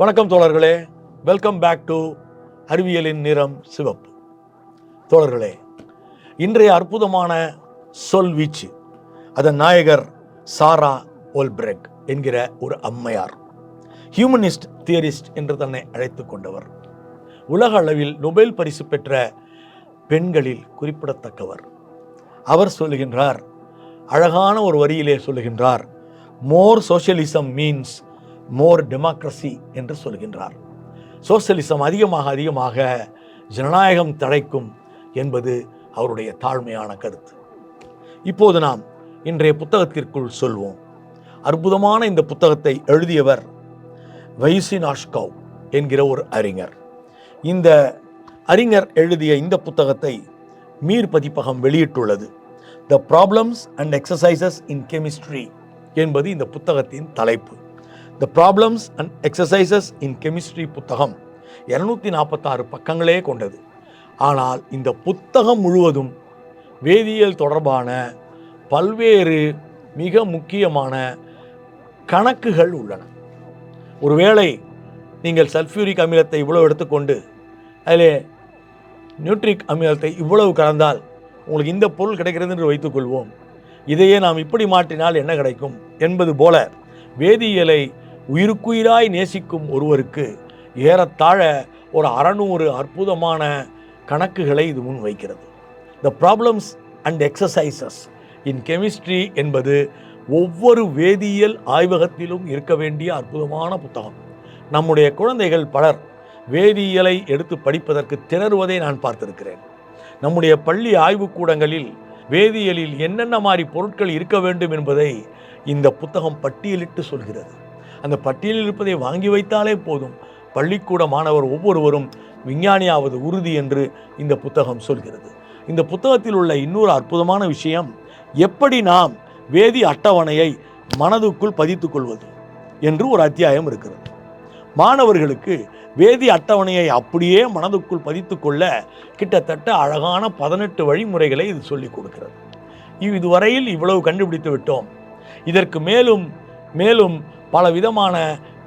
வணக்கம் தோழர்களே. Welcome back to அறிவியலின் நிறம் சிவப்பு. தோழர்களே இன்றைய அற்புதமான சொல் வீச்சு அதன் நாயகர் சாரா ஓல்பிரெக் என்கிற ஒரு அம்மையார் ஹியூமனிஸ்ட் தியரிஸ்ட் என்று தன்னை அழைத்து கொண்டவர். உலக அளவில் நொபேல் பரிசு பெற்ற பெண்களில் குறிப்பிடத்தக்கவர். அவர் சொல்லுகின்றார் அழகான ஒரு வரியிலே சொல்லுகின்றார் more socialism means more democracy என்று சொல்கின்றார். சோசியலிசம் அதிகமாக அதிகமாக ஜனநாயகம் தழைக்கும் என்பது அவருடைய தாழ்மையான கருத்து. இப்போது நாம் இன்றைய புத்தகத்திற்குள் சொல்வோம். அற்புதமான இந்த புத்தகத்தை எழுதியவர் வைசினாஷ்கவ் என்கிற ஒரு அறிஞர். இந்த அறிஞர் எழுதிய இந்த புத்தகத்தை மீர் பதிப்பகம் வெளியிட்டுள்ளது. The problems and exercises in chemistry என்பது இந்த புத்தகத்தின் தலைப்பு. The problems and exercises in chemistry புத்தகம் இரநூத்தி நாற்பத்தாறு பக்கங்களே கொண்டது. ஆனால் இந்த புத்தகம் முழுவதும் வேதியியல் தொடர்பான பல்வேறு மிக முக்கியமான கணக்குகள் உள்ளன. ஒருவேளை நீங்கள் சல்ஃபியூரிக் அமிலத்தை இவ்வளவு எடுத்துக்கொண்டு அதிலே நியூட்ரிக் அமிலத்தை இவ்வளவு கலந்தால் உங்களுக்கு இந்த பொருள் கிடைக்கிறது என்று வைத்துக்கொள்வோம். இதையே நாம் இப்படி மாற்றினால் என்ன கிடைக்கும்? என்பது போல வேதியியலை உயிருக்குயிராய் நேசிக்கும் ஒருவருக்கு ஏறத்தாழ ஒரு அறநூறு அற்புதமான கணக்குகளை இது முன் வைக்கிறது. The problems and exercises in chemistry என்பது ஒவ்வொரு வேதியியல் ஆய்வகத்திலும் இருக்க வேண்டிய அற்புதமான புத்தகம். நம்முடைய குழந்தைகள் பலர் வேதியியலை எடுத்து படிப்பதற்கு திணறுவதை நான் பார்த்திருக்கிறேன். நம்முடைய பள்ளி ஆய்வுக்கூடங்களில் வேதியியலில் என்னென்ன மாதிரி பொருட்கள் இருக்க வேண்டும் என்பதை இந்த புத்தகம் பட்டியலிட்டு சொல்கிறது. அந்த பட்டியலில் இருப்பதை வாங்கி வைத்தாலே போதும். பள்ளிக்கூட மாணவர் ஒவ்வொருவரும் விஞ்ஞானியாவது உறுதி என்று இந்த புத்தகம் சொல்கிறது. இந்த புத்தகத்தில் உள்ள இன்னொரு அற்புதமான விஷயம் எப்படி நாம் வேதி அட்டவணையை மனதுக்குள் பதித்துக்கொள்வது என்று ஒரு அத்தியாயம் இருக்கிறது. மாணவர்களுக்கு வேதி அட்டவணையை அப்படியே மனதுக்குள் பதித்துக்கொள்ள கிட்டத்தட்ட அழகான பதினெட்டு வழிமுறைகளை இது சொல்லிக் கொடுக்கிறது. இதுவரையில் இவ்வளவு கண்டுபிடித்து விட்டோம். இதற்கு மேலும் மேலும் பல விதமான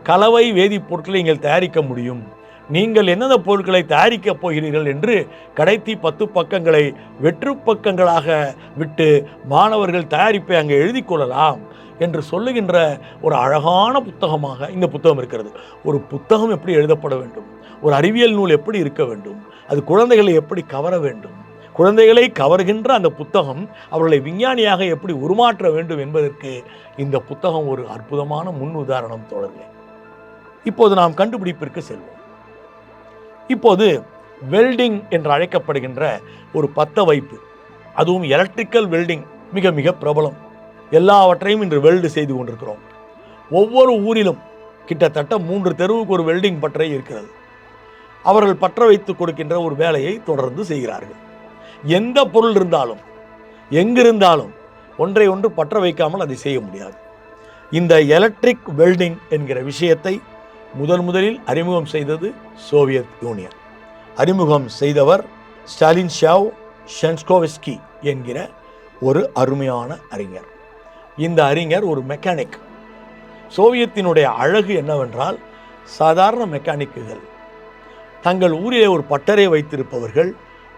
கலவை வேதிப்பொருட்களை நீங்கள் தயாரிக்க முடியும். நீங்கள் எந்தெந்த பொருட்களை தயாரிக்கப் போகிறீர்கள் என்று கடைத்தி பத்து பக்கங்களை வெற்று பக்கங்களாக விட்டு மாணவர்கள் தயாரிப்பை அங்கே எழுதி கொள்ளலாம் என்று சொல்லுகின்ற ஒரு அழகான புத்தகமாக இந்த புத்தகம் இருக்கிறது. ஒரு புத்தகம் எப்படி எழுதப்பட வேண்டும்? ஒரு அறிவியல் நூல் எப்படி இருக்க வேண்டும்? அது குழந்தைகளை எப்படி கவர வேண்டும்? குழந்தைகளை கவர்கின்ற அந்த புத்தகம் அவர்களை விஞ்ஞானியாக எப்படி உருமாற்ற வேண்டும் என்பதற்கு இந்த புத்தகம் ஒரு அற்புதமான முன் உதாரணம் தொடர்களே இப்போது நாம் கண்டுபிடிப்பிற்கு செல்வோம். இப்போது வெல்டிங் என்று அழைக்கப்படுகின்ற ஒரு பத்த வைப்பு அதுவும் எலக்ட்ரிக்கல் வெல்டிங் மிக மிக பிரபலம். எல்லாவற்றையும் இன்று வெல்டு செய்து கொண்டிருக்கிறோம். ஒவ்வொரு ஊரிலும் கிட்டத்தட்ட மூன்று தெருவுக்கு ஒரு வெல்டிங் பற்றை இருக்கிறது. அவர்கள் பற்ற வைத்து கொடுக்கின்ற ஒரு வேலையை தொடர்ந்து செய்கிறார்கள். எந்த பொருள் இருந்தாலும் எங்கிருந்தாலும் ஒன்றை ஒன்று பற்ற வைக்காமல் அதை செய்ய முடியாது. இந்த எலக்ட்ரிக் வெல்டிங் என்கிற விஷயத்தை முதல் முதலில் அறிமுகம் செய்தது சோவியத் யூனியன். அறிமுகம் செய்தவர் ஸ்டாலின் ஷாவ் ஷென்ஸ்கோவிஸ்கி என்கிற ஒரு அருமையான அறிஞர். இந்த அறிஞர் ஒரு மெக்கானிக் சோவியத்தினுடைய அழகு என்னவென்றால் சாதாரண மெக்கானிக்குகள் தங்கள் ஊரிலே ஒரு பட்டறை வைத்திருப்பவர்கள்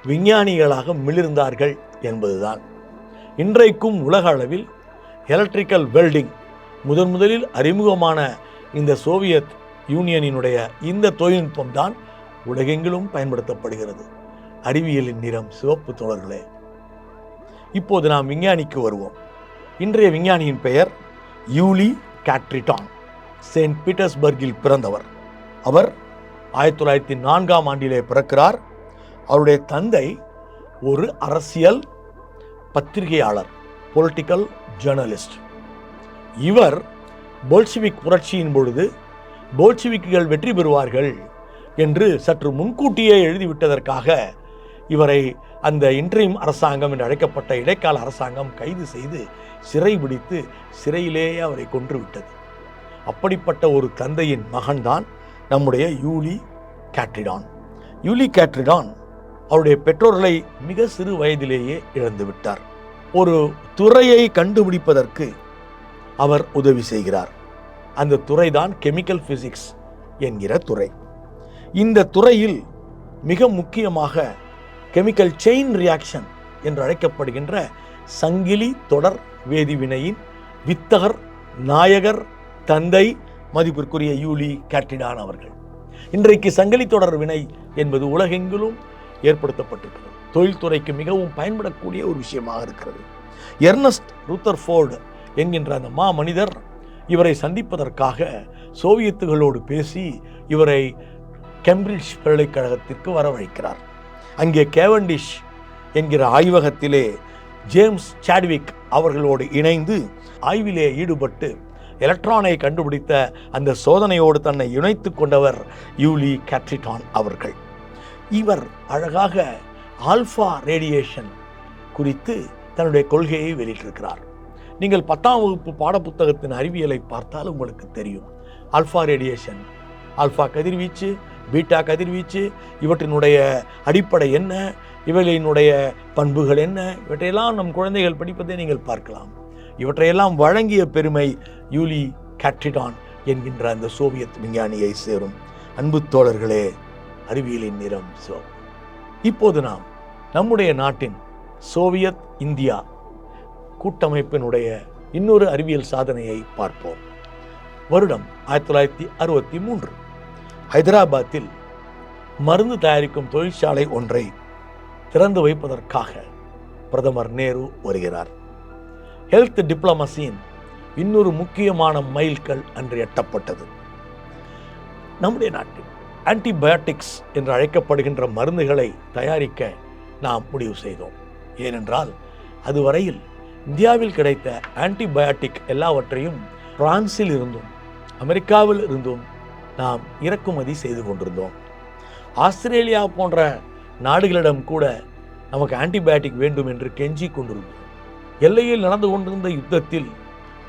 விஞ்ஞானிகளாக மிளிர்ந்தார்கள் என்பதுதான். இன்றைக்கும் உலக அளவில் எலக்ட்ரிக்கல் வெல்டிங் முதன் முதலில் அறிமுகமான இந்த சோவியத் யூனியனினுடைய இந்த தொழில்நுட்பம் தான் உலகெங்கிலும் பயன்படுத்தப்படுகிறது. அறிவியலின் நிறம் சிவப்பு தொடர்களே இப்போது நாம் விஞ்ஞானிக்கு வருவோம். இன்றைய விஞ்ஞானியின் பெயர் யூலி கேட்ரிட்டான் செயின்ட் பீட்டர்ஸ்பர்கில் பிறந்தவர். அவர் ஆயிரத்தி தொள்ளாயிரத்தி நான்காம் ஆண்டிலே பிறக்கிறார். அவருடைய தந்தை ஒரு அரசியல் பத்திரிகையாளர் பொலிட்டிக்கல் ஜேர்னலிஸ்ட் இவர் போல்ஷிவிக் புரட்சியின் பொழுது போல்ஷிவிக்குகள் வெற்றி பெறுவார்கள் என்று சற்று முன்கூட்டியே எழுதிவிட்டதற்காக இவரை அந்த இன்ட்ரீம் அரசாங்கம் என்று அழைக்கப்பட்ட இடைக்கால அரசாங்கம் கைது செய்து சிறை பிடித்து சிறையிலேயே அவரை கொன்றுவிட்டது. அப்படிப்பட்ட ஒரு தந்தையின் மகன்தான் நம்முடைய யூலி கேட்ரிடான். யூலி கேட்ரிடான் அவருடைய பெற்றோர்களை மிக சிறு வயதிலேயே இழந்துவிட்டார். ஒரு துறையை கண்டுபிடிப்பதற்கு அவர் உதவி செய்கிறார். அந்த துறைதான் கெமிக்கல் பிசிக்ஸ் என்கிற துறை. இந்த துறையில் மிக முக்கியமாக கெமிக்கல் செயின் ரியாக்ஷன் என்று அழைக்கப்படுகின்ற சங்கிலி தொடர் வேதிவினையின் வித்தகர் நாயகர் தந்தை மதிப்பிற்குரிய யூலி கேட்டிடான் அவர்கள். இன்றைக்கு சங்கிலி தொடர் வினை என்பது உலகெங்கிலும் ஏற்படுத்தப்பட்டிருக்கிறது. தொழில்துறைக்கு மிகவும் பயன்படக்கூடிய ஒரு விஷயமாக இருக்கிறது. எர்னஸ்ட் ரூத்தர்ஃபோர்டு என்கின்ற அந்த மா மனிதர் இவரை சந்திப்பதற்காக சோவியத்துகளோடு பேசி இவரை கேம்பிரிட்ஜ் பல்கலைக்கழகத்திற்கு வரவழைக்கிறார். அங்கே கேவண்டிஷ் என்கிற ஆய்வகத்திலே ஜேம்ஸ் சாட்விக் அவர்களோடு இணைந்து ஆய்விலே ஈடுபட்டு எலக்ட்ரானை கண்டுபிடித்த அந்த சோதனையோடு தன்னை இணைத்து கொண்டவர் யூலி கேட்ரிட்டான் அவர்கள். இவர் அழகாக ஆல்ஃபா ரேடியேஷன் குறித்து தன்னுடைய கொள்கையை வெளியிட்டிருக்கிறார். நீங்கள் பத்தாம் வகுப்பு பாடப்புத்தகத்தின் அறிவியலை பார்த்தால் உங்களுக்கு தெரியும். ஆல்ஃபா ரேடியேஷன் ஆல்ஃபா கதிர்வீச்சு பீட்டா கதிர்வீச்சு இவற்றினுடைய அடிப்படை என்ன இவைகளினுடைய பண்புகள் என்ன இவற்றையெல்லாம் நம் குழந்தைகள் படிப்பதை நீங்கள் பார்க்கலாம். இவற்றையெல்லாம் வழங்கிய பெருமை யூலி கேட்ரிடான் என்கின்ற அந்த சோவியத் விஞ்ஞானியை சேரும். அன்பு தோழர்களே அறிவியலின் நிறம் சோ இப்போது நாம் நம்முடைய நாட்டின் சோவியத் இந்தியா கூட்டமைப்பினுடைய இன்னொரு அறிவியல் சாதனையை பார்ப்போம். வருடம் ஆயிரத்தி தொள்ளாயிரத்தி அறுபத்தி மூன்று. ஹைதராபாத்தில் மருந்து தயாரிக்கும் தொழிற்சாலை ஒன்றை திறந்து வைப்பதற்காக பிரதமர் நேரு வருகிறார். ஹெல்த் டிப்ளமசியின் இன்னொரு முக்கியமான மைல்கல் அன்று எட்டப்பட்டது. நம்முடைய நாட்டில் ஆன்டிபயோட்டிக்ஸ் என்று அழைக்கப்படுகின்ற மருந்துகளை தயாரிக்க நாம் முடிவு செய்தோம். ஏனென்றால் அதுவரையில் இந்தியாவில் கிடைத்த ஆன்டிபயோட்டிக் எல்லாவற்றையும் பிரான்சில் இருந்தும் அமெரிக்காவில் இருந்தும் நாம் இறக்குமதி செய்து கொண்டிருந்தோம். ஆஸ்திரேலியா போன்ற நாடுகளிடம் கூட நமக்கு ஆன்டிபயோட்டிக் வேண்டும் என்று கெஞ்சி கொண்டிருந்தோம். எல்லையில் நடந்து கொண்டிருந்த யுத்தத்தில்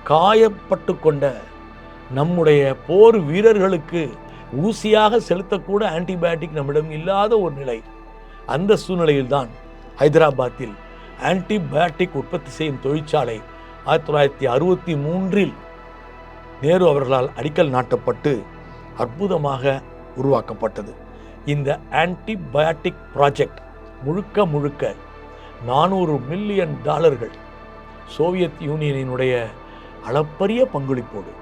காயப்பட்டு கொண்ட நம்முடைய போர் வீரர்களுக்கு ஊசியாக செலுத்தக்கூட ஆன்டிபயோட்டிக் நம்மிடம் இல்லாத ஒரு நிலை. அந்த சூழ்நிலையில்தான் ஹைதராபாத்தில் ஆன்டிபயோட்டிக் உற்பத்தி செய்யும் தொழிற்சாலை ஆயிரத்தி தொள்ளாயிரத்தி அறுபத்தி மூன்றில் நேரு அவர்களால் அடிக்கல் நாட்டப்பட்டு அற்புதமாக உருவாக்கப்பட்டது. இந்த ஆன்டிபயோட்டிக் ப்ராஜெக்ட் முழுக்க முழுக்க நானூறு மில்லியன் டாலர்கள் சோவியத் யூனியனினுடைய அளப்பரிய பங்களிப்போடு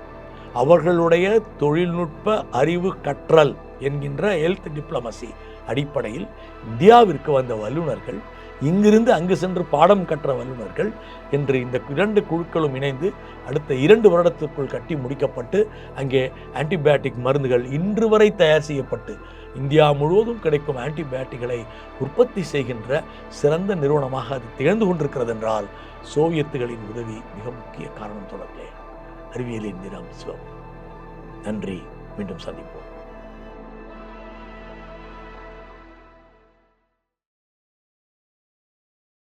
அவர்களுடைய தொழில்நுட்ப அறிவு கற்றல் என்கின்ற ஹெல்த் டிப்ளமசி அடிப்படையில் இந்தியாவிற்கு வந்த வல்லுநர்கள் இங்கிருந்து அங்கு சென்று பாடம் கற்ற வல்லுநர்கள் என்று இந்த இரண்டு குழுக்களும் இணைந்து அடுத்த இரண்டு வருடத்திற்குள் கட்டி முடிக்கப்பட்டு அங்கே ஆன்டிபயாட்டிக் மருந்துகள் இன்று வரை தயார் செய்யப்பட்டு இந்தியா முழுவதும் கிடைக்கும் ஆன்டிபயோட்டிக்களை உற்பத்தி செய்கின்ற சிறந்த நிறுவனமாக அது திகழ்ந்து கொண்டிருக்கிறது என்றால் சோவியத்துகளின் உதவி மிக முக்கிய காரணம் தொடர்பே அறிவியலின் நிறம் சிவம். நன்றி. மீண்டும் சந்திப்போம்.